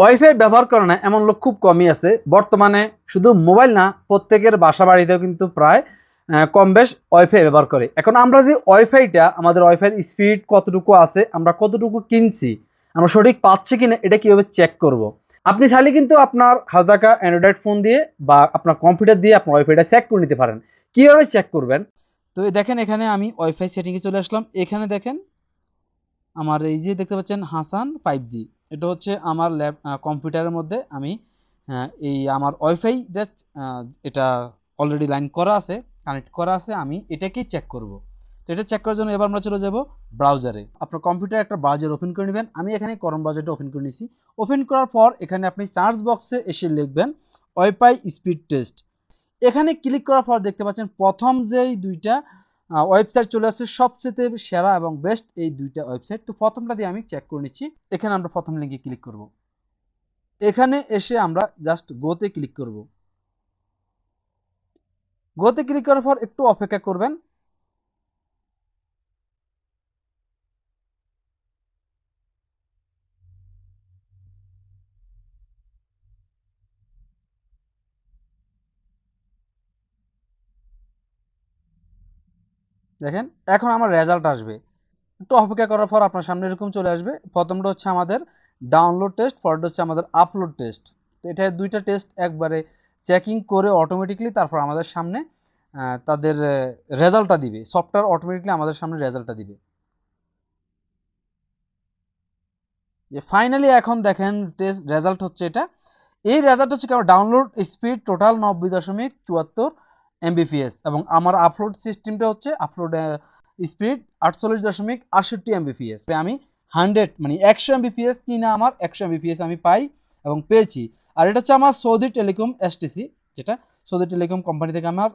Wifi ব্যবহার করে না, এমন লোক খুব কমই আছে। বর্তমানে শুধু মোবাইল না, প্রত্যেকের বাসা বাড়িতেও কিন্তু প্রায় কম বেশ ওয়াইফাই ব্যবহার করে। এখন আমরা যে ওয়াইফাইটা আমাদের ওয়াইফাই স্পিড কতটুকু আছে, আমরা কতটুকু কিনছি, আমরা সঠিক পাচ্ছি কিনা, এটা কীভাবে চেক করব। আপনি চাইলে কিন্তু আপনার হাতে থাকা অ্যান্ড্রয়েড ফোন দিয়ে বা আপনার কম্পিউটার দিয়ে আপনার ওয়াইফাইটা চেক করে নিতে পারেন। কীভাবে চেক করবেন? তো দেখেন, এখানে আমি ওয়াইফাই সেটিংয়ে চলে আসলাম। এখানে দেখেন, আমার এই যে দেখতে পাচ্ছেন, হাসান ফাইভ জি এটা হচ্ছে আমার ল্যাপ কম্পিউটারের মধ্যে আমি এই আমার ওয়াইফাইটা এটা অলরেডি লাইন করা আছে কানেক্ট করা আছে, আমি এটাকেই চেক করব। তো এটা চেক করার জন্য এবার আমরা চলে যাব ব্রাউজারে আপনার কম্পিউটার একটা ব্রাউজার ওপেন করে নেবেন, আমি এখানে করম ব্রাউজারটা ওপেন করে নিয়েছি ওপেন করার পর এখানে আপনি সার্চ বক্সে এসে লিখবেন ওয়াইফাই স্পিড টেস্ট এখানে ক্লিক করার পর দেখতে পাচ্ছেন প্রথম যেই দুইটা ওয়েবসাইট চলে আসছে সবচেয়ে সেরা এবং বেস্ট এই দুইটা ওয়েবসাইট তো প্রথমটা দিয়ে আমি চেক করে নিচ্ছি। এখানে আমরা প্রথম লিঙ্কে ক্লিক করব। এখানে এসে আমরা জাস্ট গোতে ক্লিক করব। গোতে ক্লিক করার পর একটু অপেক্ষা করবেন। দেখেন, এখন আমার রেজাল্ট আসবে। একটু অপেক্ষা করার পর আপনার সামনে এরকম চলে আসবে। প্রথমটা হচ্ছে আমাদের ডাউনলোড টেস্ট পরেরটা হচ্ছে আমাদের আপলোড টেস্ট তো এটা দুইটা টেস্ট একবারে চেকিং করে অটোমেটিকলি তারপর আমাদের সামনে তাদের রেজাল্টটা দিবে। সফটওয়্যার অটোমেটিকলি আমাদের সামনে রেজাল্টটা দিবে। যে ফাইনালি এখন দেখেন টেস্ট রেজাল্ট হচ্ছে এটা। এই রেজাল্ট হচ্ছে কেমন ডাউনলোড স্পিড টোটাল নব্বই দশমিক চুয়াত্তর। এমবিপিএস এবং আমার আপলোড সিস্টেমটা হচ্ছে আপলোড স্পিড আটচল্লিশ দশমিক আটষট্টি এমবিপিএস আমি হান্ড্রেড মানে একশো এমবিপিএস কিনা আমার একশো এমবিপিএস আমি পাই এবং পেয়েছি। আর এটা হচ্ছে আমার সৌদি টেলিকম এসটিসি যেটা সৌদি টেলিকম কোম্পানি থেকে আমার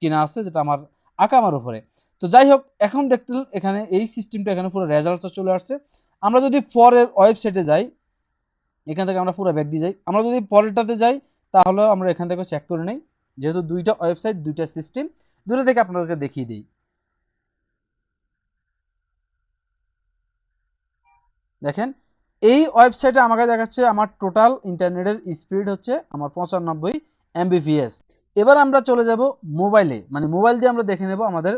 কেনা আছে, যেটা আমার আকামার উপরে। তো যাই হোক, এখন দেখতে এখানে এই সিস্টেমটা এখানে পুরো রেজাল্টটা চলে আসছে। আমরা যদি পরের ওয়েবসাইটে যাই, এখান থেকে আমরা পুরো ব্যাগ দিয়ে যাই। আমরা যদি পরেরটাতে যাই তাহলে আমরা এখান থেকে চেক করে নেই। যেহেতু দুইটা ওয়েবসাইট, দুইটা সিস্টেম, দুটো থেকে আপনাদেরকে দেখিয়ে দিই। দেখেন, এই ওয়েবসাইটে আমাকে দেখাচ্ছে আমার টোটাল ইন্টারনেটের স্পিড হচ্ছে আমার পঁচানব্বই এমবিপিএস এবার আমরা চলে যাব মোবাইলে। মানে মোবাইল দিয়ে আমরা দেখে নেব আমাদের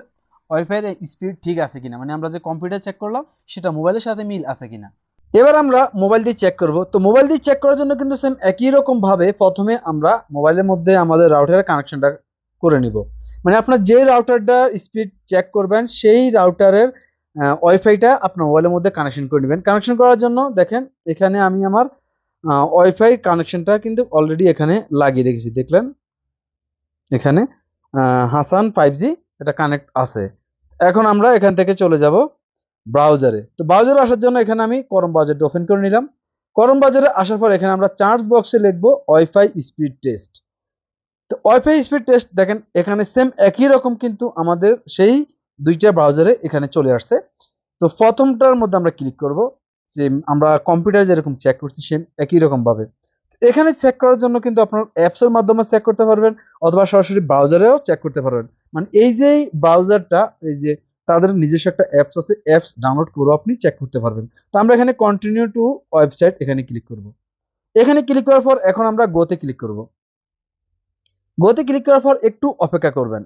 ওয়াইফাইয়ের স্পিড ঠিক আছে কিনা। মানে আমরা যে কম্পিউটার চেক করলাম, সেটা মোবাইলের সাথে মিল আছে কিনা। এবার আমরা মোবাইল দিয়ে চেক করব। তো মোবাইল দিয়ে চেক করার জন্য কিন্তু সেম একই রকম ভাবে প্রথমে আমরা মোবাইলের মধ্যে আমাদের রাউটারের কানেকশনটা করে নিব। মানে আপনার যে রাউটারটার স্পিড চেক করবেন, সেই রাউটারের ওয়াইফাইটা আপনার মোবাইলের মধ্যে কানেকশন করে নেবেন। কানেকশন করার জন্য দেখেন, এখানে আমি আমার ওয়াইফাই কানেকশনটা কিন্তু অলরেডি এখানে লাগিয়ে রেখেছি। দেখলেন? এখানে হাসান ফাইভ জি এটা কানেক্ট আছে। এখন আমরা এখান থেকে চলে যাব। ব্রাউজারে তো ব্রাউজারে আসার জন্য এখানে আমি করম ব্রাউজারটা ওপেন করে নিলাম। করম বাজারে আসার পর এখানে আমরা চার্জ বক্সে লিখব ওয়াইফাই স্পিড টেস্ট তো ওয়াইফাই স্পিড টেস্ট দেখেন, এখানে সেম একই রকম কিন্তু আমাদের সেই দুইটা ব্রাউজারে এখানে চলে আসছে। তো প্রথমটার মধ্যে আমরা ক্লিক করব যে আমরা কম্পিউটার যেরকম চেক করছি সেম একই রকম ভাবে। তো এখানে চেক করার জন্য কিন্তু আপনার অ্যাপসের মাধ্যমে চেক করতে পারবেন, অথবা সরাসরি ব্রাউজারেও চেক করতে পারবেন। মানে এই যে ব্রাউজারটা এই যে তাদের নিজস্ব একটা অ্যাপস আছে অ্যাপস ডাউনলোড করেও আপনি চেক করতে পারবেন। তো আমরা এখানে কন্টিনিউ টু ওয়েবসাইট এখানে ক্লিক করব। এখানে ক্লিক করার পর এখন আমরা গোতে ক্লিক করব। গোতে ক্লিক করার পর একটু অপেক্ষা করবেন।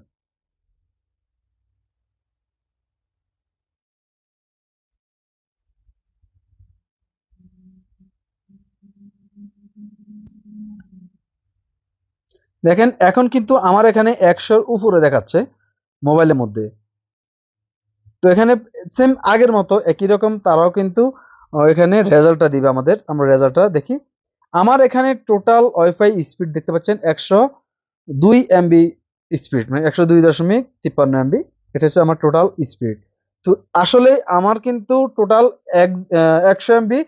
দেখেন, এখন কিন্তু আমার এখানে একশোর উপরে দেখাচ্ছে মোবাইলের মধ্যে। তো এখানে সেম আগের মতো একই রকম, তারাও কিন্তু এখানে রেজাল্টটা দিবে আমাদের। আমরা রেজাল্টটা দেখি। আমার এখানে টোটাল ওয়াইফাই স্পিড দেখতে পাচ্ছেন একশো দুই এমবি স্পিড মানে একশো দুই দশমিক তিপ্পান্ন এমবি এটা হচ্ছে আমার টোটাল স্পিড তো আসলে আমার কিন্তু টোটাল এক একশো এমবি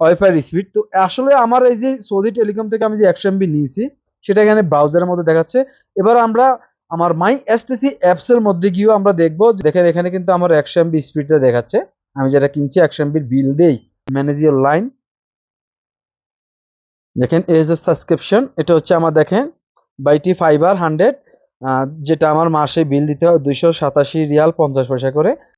ওয়াইফাই স্পিড তো আসলে আমার এই যে সৌদি টেলিকম থেকে আমি যে একশো এমবি নিয়েছি সেটা এখানে ব্রাউজারের মধ্যে দেখাচ্ছে। এবার আমরা আমার মাই এসটিসি অ্যাপস এর মধ্যে গিয়েও আমরা দেখব দেখেন, এখানে কিন্তু আমার একশো এমবি স্পিডটা দেখাচ্ছে। আমি যেটা কিনছি একশো এমবির বিল দেই ম্যানেজ ইউর লাইন দেখেন এজ এ সাবস্ক্রিপশন এটা হচ্ছে আমার দেখেন বাইটি ফাইবার হান্ড্রেড যেটা আমার মাসে বিল দিতে হয় দুইশো সাতাশি রিয়াল পঞ্চাশ পয়সা করে।